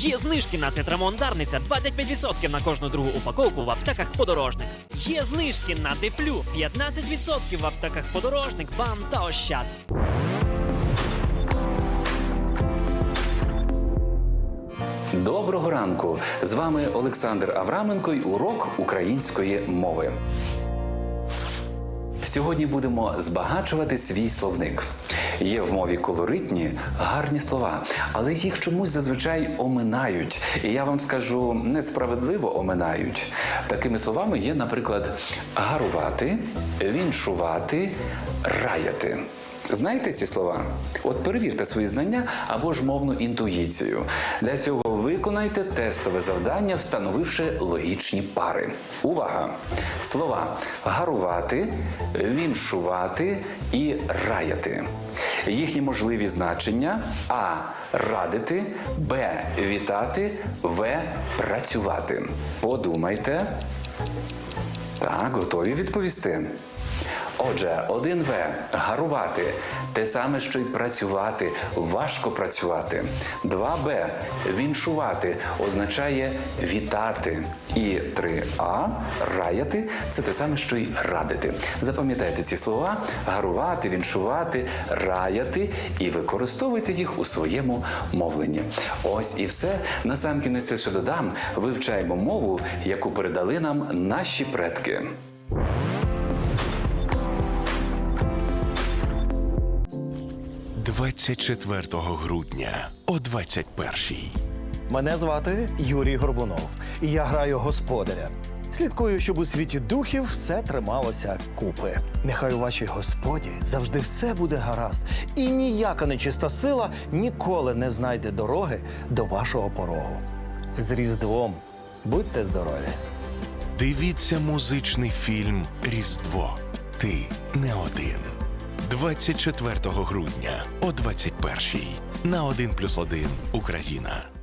Є знижки на цитрамон Дарниця 25% на кожну другу упаковку в аптеках подорожник. Є знижки на Деплю 15% в аптеках подорожник, бам та ощад. Доброго ранку! З вами Олександр Авраменко й урок української мови. Сьогодні будемо збагачувати свій словник. Є в мові колоритні, гарні слова, але їх чомусь зазвичай оминають. І я вам скажу, несправедливо оминають. Такими словами є, наприклад, гарувати, віншувати, раяти. Знаєте ці слова? От перевірте свої знання або ж мовну інтуїцію. Для цього виконайте тестове завдання, встановивши логічні пари. Увага! Слова гарувати, віншувати і раяти. Їхні можливі значення А. Радити, Б. Вітати, В. Працювати. Подумайте. Так, готові відповісти. Отже, 1В гарувати те саме, що й працювати, важко працювати. 2Б віншувати означає вітати. І 3А раяти це те саме, що й радити. Запам'ятайте ці слова: гарувати, віншувати, раяти і використовуйте їх у своєму мовленні. Ось і все. Насамкінець ще додам: вивчаємо мову, яку передали нам наші предки. 24 грудня о 21-й. Мене звати Юрій Горбунов, і я граю господаря. Слідкую, щоб у світі духів все трималося купи. Нехай у вашій господі завжди все буде гаразд, і ніяка нечиста сила ніколи не знайде дороги до вашого порогу. З Різдвом будьте здорові! Дивіться музичний фільм Різдво. Ти не один. 24 грудня о 21-й на 1+,1 Україна.